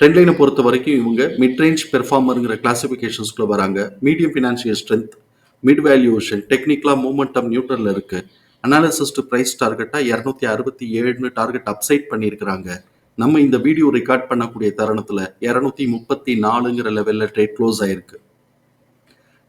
ட்ரெண்ட்லைனை பொறுத்த வரைக்கும் இவங்க மிட் ரேஞ்ச் பெர்ஃபார்மருங்கிற கிளாசிஃபிகேஷன்ஸ்குள்ளே வராங்க. Medium financial strength mid valuation டெக்னிக்கலாக மூமெண்டம் நியூட்ரலில் இருக்குது அனாலிசிஸ் டு ப்ரைஸ் டார்கெட்டாக இரநூத்தி அறுபத்தி ஏழுன்னு டார்கெட் அப்சைட் பண்ணியிருக்கிறாங்க. நம்ம இந்த வீடியோ ரெக்கார்ட் பண்ணக்கூடிய தருணத்தில் இரநூத்தி முப்பத்தி நாலுங்கிற லெவலில் ட்ரேட் க்ளோஸ் ஆயிருக்கு.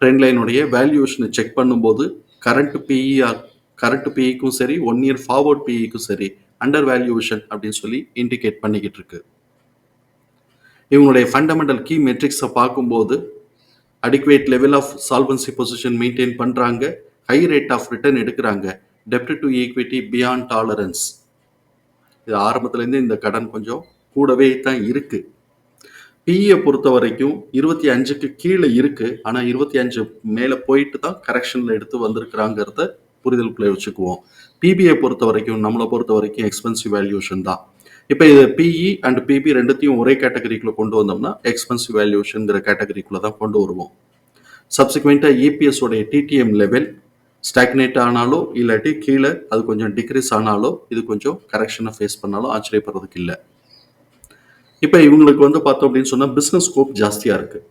ட்ரெண்ட் லைனுடைய வேல்யூஷனை செக் பண்ணும்போது கரண்ட் பிஇஆர் கரண்ட் பிஇக்கும் சரி ஒன் இயர் ஃபார்வர்ட் பிஇக்கும் சரி அண்டர் வேல்யூஷன் அப்படின்னு சொல்லி இண்டிகேட் பண்ணிக்கிட்டு இருக்கு. இவங்களுடைய ஃபண்டமெண்டல் கீ மெட்ரிக்ஸை பார்க்கும்போது adequate level of solvency position maintain பண்ணுறாங்க ஹை ரேட் ஆஃப் ரிட்டர்ன் எடுக்கிறாங்க டெப்ட் டு ஈக்விட்டி பியாண்ட் டாலரன்ஸ் இது ஆரம்பத்துலேருந்து இந்த கடன் கொஞ்சம் கூடவே தான் இருக்குது பிஇயை பொறுத்த வரைக்கும் இருபத்தி அஞ்சுக்கு கீழே இருக்குது ஆனால் இருபத்தி அஞ்சு மேலே போயிட்டு தான் கரெக்ஷனில் எடுத்து வந்திருக்கிறாங்கிறத புரிதலுக்குள்ளே வச்சுக்குவோம். பிபிஐ பொறுத்த வரைக்கும் நம்மளை பொறுத்த வரைக்கும் எக்ஸ்பென்சிவ் வேல்யூஷன் தான். இப்போ இது பிஇ அண்ட் பிபி ரெண்டுத்தையும் ஒரே கேட்டகரிக்குள்ளே கொண்டு வந்தோம்னா எக்ஸ்பென்சிவ் வேல்யூஷன்ங்கிற கேட்டகரிக்குள்ளே தான் கொண்டு வருவோம். சப்சிக்வெண்ட்டாக இபிஎஸ் உடைய டிடிஎம் லெவல் ஸ்டாக்னேட் ஆனாலோ இல்லாட்டி கீழே அது கொஞ்சம் டிக்ரீஸ் ஆனாலோ இது கொஞ்சம் கரெக்ஷனை ஃபேஸ் பண்ணாலும் ஆச்சரியப்படுறதுக்கு இல்லை. இப்போ இவங்களுக்கு வந்து பார்த்தோம் அப்படின்னு சொன்னால் பிஸ்னஸ் ஸ்கோப் ஜாஸ்தியாக இருக்குது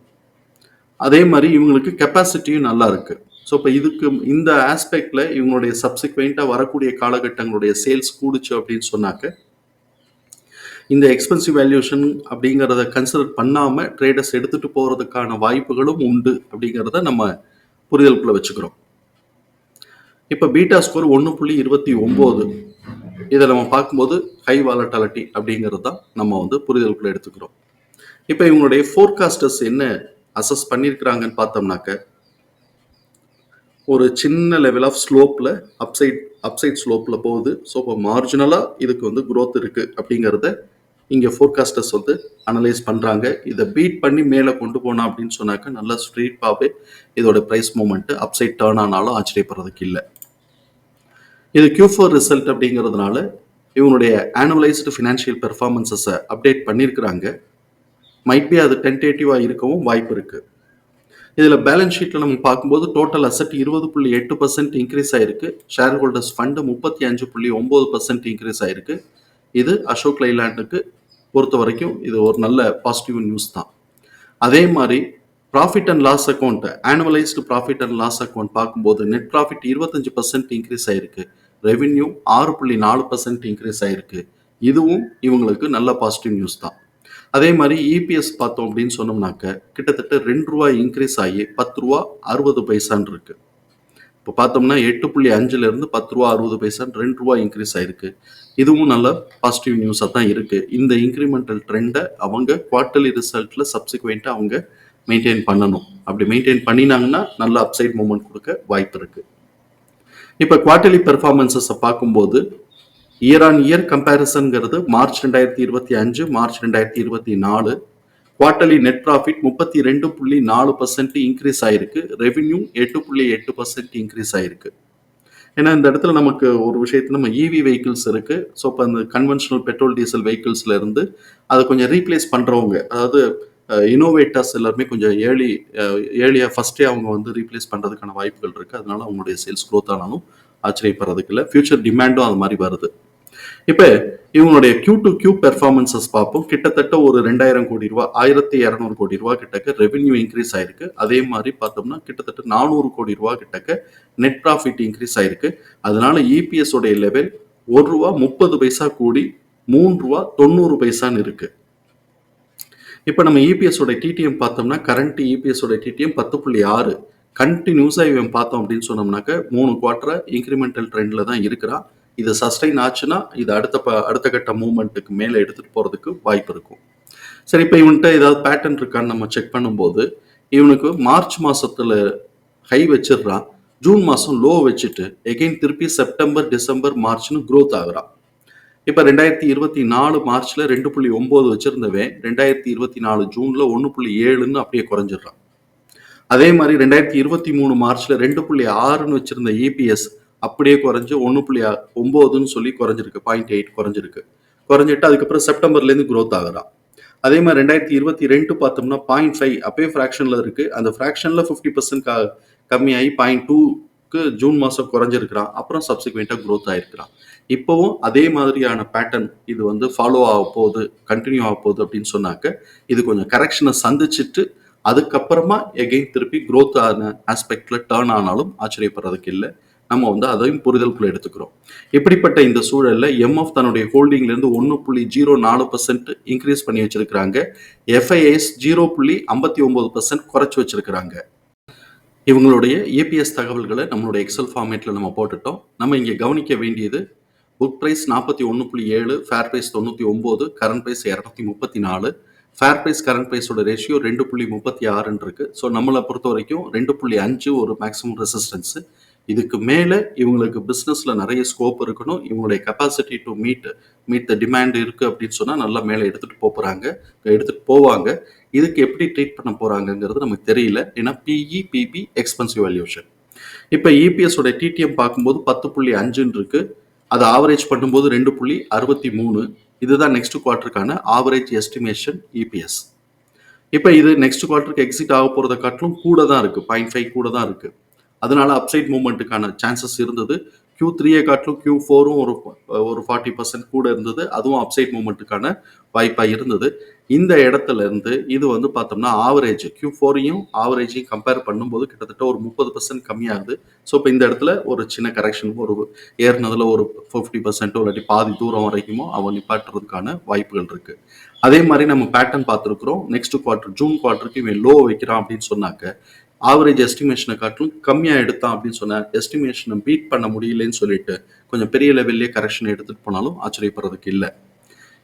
அதே மாதிரி இவங்களுக்கு கெப்பாசிட்டியும் நல்லா இருக்குது ஸோ இப்போ இதுக்கு இந்த ஆஸ்பெக்டில் இவங்களுடைய சப்சிக்வெண்ட்டாக வரக்கூடிய காலகட்டங்களுடைய சேல்ஸ் கூடுச்சு அப்படின்னு சொன்னாக்க இந்த எக்ஸ்பென்சிவ் வேல்யூஷன் அப்படிங்கிறத கன்சிடர் பண்ணாமல் ட்ரேடர்ஸ் எடுத்துகிட்டு போகிறதுக்கான வாய்ப்புகளும் உண்டு அப்படிங்கிறத நம்ம புரிதலுக்குள்ளே வச்சுக்கிறோம். இப்போ பீட்டா ஸ்கோர் ஒன்று புள்ளி இருபத்தி ஒம்பது. இதை நம்ம பார்க்கும்போது ஹை வாலட்டாலிட்டி அப்படிங்கிறது தான் நம்ம வந்து புரிதலுக்குள்ள எடுத்துக்கிறோம். இப்போ இவங்களுடைய ஃபோர்காஸ்டர்ஸ் என்ன அசஸ் பண்ணியிருக்கிறாங்கன்னு பார்த்தோம்னாக்க ஒரு சின்ன லெவல் ஆஃப் ஸ்லோப்பில் அப்சைட் அப்சைட் ஸ்லோப்பில் போகுது. ஸோ இப்போ மார்ஜினலாக இதுக்கு வந்து குரோத் இருக்குது அப்படிங்கிறத இங்கே ஃபோர்காஸ்டர்ஸ் வந்து அனலைஸ் பண்ணுறாங்க இதை பீட் பண்ணி மேலே கொண்டு போனோம் அப்படின்னு சொன்னாக்க நல்லா ஸ்ட்ரீட்டாகவே இதோட ப்ரைஸ் மூமெண்ட்டு அப்சைட் டேர்ன் ஆனாலும் ஆச்சரியப்படுறதுக்கு இல்லை. இது கியூ ஃபோர் ரிசல்ட் அப்படிங்கிறதுனால இவனுடைய ஆனுவலைஸ்டு ஃபினான்ஷியல் பெர்ஃபார்மன்ஸஸை அப்டேட் பண்ணியிருக்கிறாங்க மைட் பி அது டென்டேட்டிவாக இருக்கவும் வாய்ப்பு இருக்குது இதில் பேலன்ஸ் ஷீட்டில் நம்ம பார்க்கும்போது டோட்டல் அசட் இருபது புள்ளி எட்டு பர்சன்ட் இன்க்ரீஸ் ஆயிருக்கு. ஷேர் ஹோல்டர்ஸ் ஃபண்டு முப்பத்தி அஞ்சு புள்ளி ஒம்பது பர்சன்ட் இன்க்ரீஸ் ஆயிருக்கு. இது அசோக் லைலாண்டுக்கு பொறுத்த வரைக்கும் இது ஒரு நல்ல பாசிட்டிவ் நியூஸ் தான். அதே மாதிரி profit and loss account annualised profit and loss account பார்க்கும்போது நெட் ப்ராஃபிட் இருபத்தஞ்சு பர்சன்ட் இன்க்ரீஸ் ஆயிருக்கு. ரெவென்யூ ஆறு புள்ளி நாலு பர்சன்ட் இன்க்ரீஸ் ஆயிருக்கு. இதுவும் இவங்களுக்கு நல்ல பாசிட்டிவ் நியூஸ் தான். அதே மாதிரி இபிஎஸ் பார்த்தோம் அப்படின்னு சொன்னோம்னாக்க கிட்டத்தட்ட ரெண்டு ரூபாய் இன்க்ரீஸ் ஆகி பத்து ரூபா அறுபது பைசான் இருக்குது இப்போ பார்த்தோம்னா எட்டு புள்ளி அஞ்சுல இருந்து பத்து ரூபா அறுபது பைசான்னு ரெண்டு ரூபா இன்க்ரீஸ் ஆயிருக்கு. இதுவும் நல்ல பாசிட்டிவ் நியூஸாக தான் இருக்கு. இந்த இன்க்ரிமெண்டல் ட்ரெண்டை அவங்க குவார்ட்டர்லி ரிசல்ட்ல சப்சிக்வெண்ட்டாக அவங்க மெயின்டைன் பண்ணணும். அப்படி மெயின்டைன் பண்ணினாங்கன்னா நல்ல அப்சைட் மூமெண்ட் கொடுக்க வாய்ப்பு இருக்கு. இப்போ குவார்ட்டர்லி பெர்ஃபார்மன்ஸஸை பார்க்கும்போது இயர் ஆன் இயர் கம்பேரிசன்ங்கிறது மார்ச் ரெண்டாயிரத்தி இருபத்தி அஞ்சு மார்ச் ரெண்டாயிரத்தி இருபத்தி நாலு குவார்டர்லி நெட் ப்ராஃபிட் முப்பத்தி ரெண்டு புள்ளி நாலு பர்சன்ட் இன்க்ரீஸ் ஆயிருக்கு. ரெவின்யூ எட்டு புள்ளி எட்டு பர்சன்ட் இன்க்ரீஸ் ஆயிருக்கு. ஏன்னா இந்த இடத்துல நமக்கு ஒரு விஷயத்துல நம்ம இவி வெஹிக்கிள்ஸ் இருக்கு. ஸோ இப்போ அந்த கன்வென்ஷனல் பெட்ரோல் டீசல் வெஹிக்கிள்ஸ்ல இருந்து அதை கொஞ்சம் ரீப்ளேஸ் பண்றவங்க அதாவது இனோவேட்டர்ஸ் எல்லாருமே கொஞ்சம் ஏர்லி ஏர்லியாக ஃபஸ்ட்டே அவங்க வந்து ரீப்ளேஸ் பண்ணுறதுக்கான வாய்ப்புகள் இருக்குது அதனால அவங்களுடைய சேல்ஸ் க்ரோத் ஆனாலும் ஆச்சரியப்படுறதுக்கு இல்லை. ஃபியூச்சர் டிமாண்டும் அது மாதிரி வருது. இப்போ இவங்களுடைய கியூ டு கியூ பெர்ஃபார்மன்சஸ் பார்ப்போம். கிட்டத்தட்ட ஒரு ரெண்டாயிரம் கோடி ரூபா ஆயிரத்தி இரநூறு கோடி ரூபா கிட்டக்க ரெவென்யூ இன்க்ரீஸ் ஆயிருக்கு. அதே மாதிரி பார்த்தோம்னா கிட்டத்தட்ட நானூறு கோடி ரூபா கிட்டக்க நெட் ப்ராஃபிட் இன்க்ரீஸ் ஆயிருக்கு. அதனால இபிஎஸ் உடைய லெவல் ஒரு ரூபா முப்பது பைசா கூடி மூணு ரூபா தொண்ணூறு பைசான்னு இருக்கு. இப்போ நம்ம இபிஎஸ் உடைய டிடிஎம் பார்த்தோம்னா கரண்ட் இபிஎஸ் உடைய டிடிஎம் பத்து புள்ளி ஆறு. கண்டினியூஸாக இவன் பார்த்தோம் அப்படின்னு சொன்னோம்னாக்க மூணு குவார்ட்டரா இன்க்ரிமெண்டல் ட்ரெண்டில் தான் இருக்கிறான். இது சஸ்டைன் ஆச்சுன்னா இது அடுத்த ப- அடுத்த கட்ட மூமெண்ட்டுக்கு மேலே எடுத்துட்டு போறதுக்கு வாய்ப்பு இருக்கும். சரி இப்போ இவன்கிட்ட ஏதாவது பேட்டர்ன் இருக்கான்னு நம்ம செக் பண்ணும்போது இவனுக்கு மார்ச் மாசத்துல ஹை வச்சிடுறான். ஜூன் மாசம் லோ வச்சுட்டு எகைன் திருப்பி செப்டம்பர் டிசம்பர் மார்ச்னு க்ரோத் ஆகுறான். இப்போ ரெண்டாயிரத்தி இருபத்தி நாலு மார்ச்ல ரெண்டு புள்ளி ஒம்பது வச்சிருந்தவன் ரெண்டாயிரத்தி இருபத்தி நாலு ஜூன்ல ஒன்று புள்ளி ஏழுன்னு அப்படியே குறைஞ்சிடுறான். அதே மாதிரி ரெண்டாயிரத்தி இருபத்தி மூணு மார்ச்ல ரெண்டு புள்ளி ஆறுன்னு வச்சிருந்த இபிஎஸ் அப்படியே குறைஞ்சு ஒன்று புள்ளி ஒம்போதுன்னு சொல்லி குறைஞ்சிருக்கு. பாயிண்ட் எயிட் குறைஞ்சிருக்கு. குறைஞ்சிட்டு அதுக்கப்புறம் செப்டம்பர்லேருந்து க்ரோத் ஆகுறான் அதே மாதிரி ரெண்டாயிரத்தி இருபத்தி ரெண்டு பார்த்தோம்னா பாயிண்ட் ஃபைவ் அப்பயே ஃப்ராக்ஷனில் இருக்குது அந்த ஃப்ராக்ஷனில் ஃபிஃப்டி பர்சன்ட் கம்மியாகி பாயிண்ட் டூக்கு ஜூன் மாதம் குறைஞ்சிருக்கிறான். அப்புறம் சப்சிக்வெண்ட்டாக க்ரோத் ஆகிருக்கிறான் இப்போவும் அதே மாதிரியான பேட்டர்ன் இது வந்து ஃபாலோ ஆக போகுது கண்டினியூ ஆக போகுது அப்படின்னு சொன்னாக்க இது கொஞ்சம் கரெக்ஷனை சந்திச்சுட்டு அதுக்கப்புறமா எகெயின் திருப்பி க்ரோத் ஆன ஆஸ்பெக்டில் டேர்ன் ஆனாலும் ஆச்சரியப்படுறதுக்கு இல்லை. நம்ம வந்து அதையும் புரிதலுக்குள்ள எடுத்துக்கிறோம். இப்படிப்பட்ட இந்த சூழல்ல எம்எஃப் தன்னுடைய ஹோல்டிங்ல இருந்து ஒன்று புள்ளி ஜீரோ நாலு பர்சன்ட் இன்க்ரீஸ் பண்ணி வச்சிருக்கிறாங்க. எஃப்ஐஎஸ் ஜீரோ புள்ளி ஐம்பத்தி ஒன்பது பர்சன்ட் குறைச்சி வச்சிருக்கிறாங்க. இவங்களுடைய ஏபிஎஸ் தகவல்களை நம்மளுடைய எக்ஸல் ஃபார்மேட்டில் நம்ம போட்டுட்டோம். நம்ம இங்கே கவனிக்க வேண்டியது புக் ப்ரைஸ் நாற்பத்தி ஒன்று புள்ளி ஏழு ஃபேர் ப்ரைஸ் தொண்ணூற்றி ஒம்பது கரண்ட் ப்ரைஸ் இரநூத்தி முப்பத்தி நாலு. ஃபேர் ப்ரைஸ் கரண்ட் ப்ரைஸோட ரேஷியோ ரெண்டு புள்ளி முப்பத்தி ஆறுன்னு இருக்கு. ஸோ நம்மளை பொறுத்த வரைக்கும் ரெண்டு புள்ளி அஞ்சு ஒரு மேக்ஸிமம் ரெசிஸ்டன்ஸு இதுக்கு மேலே இவங்களுக்கு பிஸ்னஸில் நிறைய ஸ்கோப் இருக்கணும். இவங்களுடைய capacity to meet meet the demand இருக்குது அப்படின்னு சொன்னால் நல்லா மேலே எடுத்துகிட்டு போகிறாங்க எடுத்துகிட்டு போவாங்க. இதுக்கு எப்படி ட்ரீட் பண்ண போகிறாங்கங்கிறது நமக்கு தெரியல. ஏன்னா பிஇ பிபி எக்ஸ்பென்சிவ் வேல்யூஷன் இப்போ இபிஎஸ் உடைய டிடிஎம் பார்க்கும்போது பத்து புள்ளி அஞ்சுன்னு இருக்கு. அது ஆவரேஜ் பண்ணும்போது ரெண்டு புள்ளி அறுபத்தி மூணு. இதுதான் நெக்ஸ்ட் குவார்ட்டருக்கான ஆவரேஜ் எஸ்டிமேஷன் இபிஎஸ் இப்போ இது நெக்ஸ்ட் குவார்ட்டருக்கு எக்ஸிட் ஆக போகிறத காட்டிலும் கூட தான் இருக்குது பாயிண்ட் ஃபைவ் கூட தான் இருக்குது அதனால அப்சைட் மூவ்மெண்ட்டுக்கான சான்சஸ் இருந்தது. கியூ த்ரீயை காட்டிலும் கியூ ஃபோரும் ஒரு ஒரு ஃபார்ட்டி பர்சன்ட் கூட இருந்தது. அதுவும் அப்சைட் மூவ்மெண்ட்டுக்கான வாய்ப்பாக இருந்தது. இந்த இடத்துல இருந்து இது வந்து பார்த்தோம்னா ஆவரேஜ் கியூ ஃபோரையும் ஆவரேஜையும் கம்பேர் பண்ணும்போது கிட்டத்தட்ட ஒரு முப்பது பர்சன்ட் கம்மியாகுது. ஸோ இப்போ இந்த இடத்துல ஒரு சின்ன கரெக்ஷன் ஒரு ஏறினதில் ஒரு ஃபிஃப்டி பர்சன்ட்டோ இல்லாட்டி பாதி தூரம் வரைக்குமோ அவன் நிப்பாட்டுறதுக்கான வாய்ப்புகள் இருக்கு. அதே மாதிரி நம்ம பேட்டர்ன் பார்த்துருக்குறோம். நெக்ஸ்ட் குவார்ட்டர் ஜூன் குவார்ட்டருக்கு இவன் லோ வைக்கிறான் அப்படின்னு சொன்னாக்க ஆவரேஜ் எஸ்டிமேஷனை காட்டிலும் கம்மியாக எடுத்தான் அப்படின்னு சொன்ன எஸ்டிமேஷனை பீட் பண்ண முடியலன்னு சொல்லிட்டு கொஞ்சம் பெரிய லெவல்லே கரெக்ஷன் எடுத்துட்டு போனாலும் ஆச்சரியப்படுறதுக்கு இல்லை.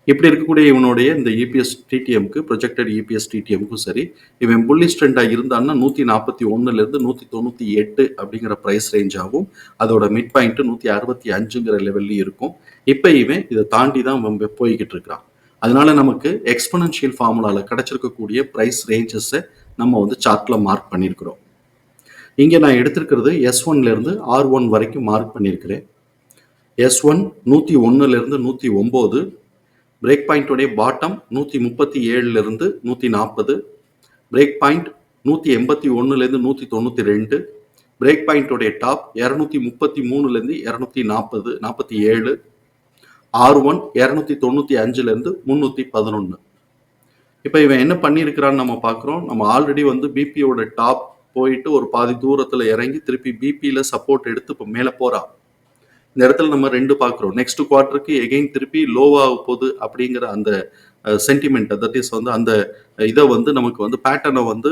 இப்படி இருக்கக்கூடிய இவனுடைய இந்த இபிஎஸ் டிடிஎம்க்கு ப்ரொஜெக்டட் இபிஎஸ் டிடிஎம்க்கும் சரி இவன் புள்ளி ஸ்ட்ரெண்டாக இருந்தான்னா நூற்றி நாற்பத்தி ஒன்றுலேருந்து நூற்றி தொண்ணூற்றி எட்டு அப்படிங்கிற ப்ரைஸ் ரேஞ்சாகவும் அதோட மிட் பாயிண்ட்டு நூற்றி அறுபத்தி அஞ்சுங்கிற லெவல்லையும் இருக்கும். இப்போ இவன் இதை தாண்டி தான் போய்கிட்டு இருக்கிறான். அதனால நமக்கு எக்ஸ்பனன்ஷியல் ஃபார்முலாவில் கிடைச்சிருக்கக்கூடிய ப்ரைஸ் ரேஞ்சஸை நம்ம வந்து சார்ட்டில் மார்க் பண்ணியிருக்கிறோம் இங்கே நான் எடுத்திருக்கிறது எஸ் ஒன்லேருந்து ஆர் ஒன் வரைக்கும் மார்க் பண்ணியிருக்கிறேன் எஸ் ஒன் நூற்றி ஒன்றுலேருந்து நூற்றி ஒம்பது பிரேக் பாயிண்ட்டுடைய பாட்டம் நூற்றி முப்பத்தி ஏழுலேருந்து நூற்றி நாற்பது பிரேக் பாயிண்ட் நூற்றி எண்பத்தி ஒன்றுலேருந்து நூற்றி தொண்ணூற்றி ரெண்டு பிரேக் பாயிண்ட்டுடைய டாப் இரநூத்தி முப்பத்தி மூணுலேருந்து இரநூத்தி நாற்பது நாற்பத்தி ஏழு ஆர் ஒன் இரநூத்தி தொண்ணூற்றி அஞ்சுலேருந்து முந்நூற்றி பதினொன்று இப்போ இவன் என்ன பண்ணியிருக்கிறான்னு நம்ம பார்க்குறோம். நம்ம ஆல்ரெடி வந்து பிபியோட டாப் போயிட்டு ஒரு பாதி தூரத்தில் இறங்கி திருப்பி பிபியில் சப்போர்ட் எடுத்து இப்போ மேலே போகிறான் இந்த இடத்துல நம்ம ரெண்டு பார்க்குறோம். நெக்ஸ்ட் குவார்ட்டருக்கு எகெயின் திருப்பி லோவாக போகுது அப்படிங்கிற அந்த சென்டிமெண்ட் தட் இஸ் வந்து அந்த இதை வந்து நமக்கு வந்து பேட்டர்னை வந்து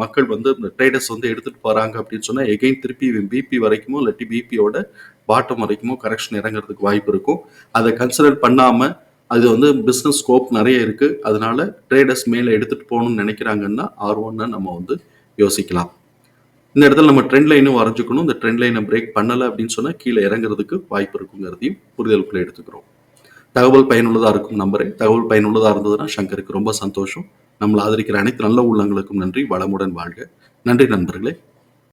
மக்கள் வந்து இந்த ட்ரேடர்ஸ் வந்து எடுத்துகிட்டு போகிறாங்க அப்படின்னு சொன்னால் எகெயின் திருப்பி பிபி வரைக்குமோ இல்லாட்டி பிபியோட பாட்டம் வரைக்குமோ கரெக்ஷன் இறங்குறதுக்கு வாய்ப்பு இருக்கும். அதை கன்சிடர் பண்ணாமல் அது வந்து பிஸ்னஸ் ஸ்கோப் நிறைய இருக்குது அதனால ட்ரேடர்ஸ் மேலே எடுத்துகிட்டு போகணும்னு நினைக்கிறாங்கன்னா ஆர் நம்ம வந்து யோசிக்கலாம். இந்த இடத்துல நம்ம ட்ரெண்ட் லைனும் வரைஞ்சிக்கணும். இந்த ட்ரெண்ட் லைனை பிரேக் பண்ணலை அப்படின்னு சொன்னால் கீழே இறங்குறதுக்கு வாய்ப்பு இருக்குங்கிறதையும் புரிதலுக்குள்ள எடுத்துக்கிறோம். தகவல் பயனுள்ளதாக இருக்கும் நம்பரே தகவல் பயனுள்ளதாக இருந்ததுன்னா சங்கருக்கு ரொம்ப சந்தோஷம். நம்மளை ஆதரிக்கிற அனைத்து நல்ல உள்ளங்களுக்கும் நன்றி. வளமுடன் வாழ்க. நன்றி நண்பர்களே.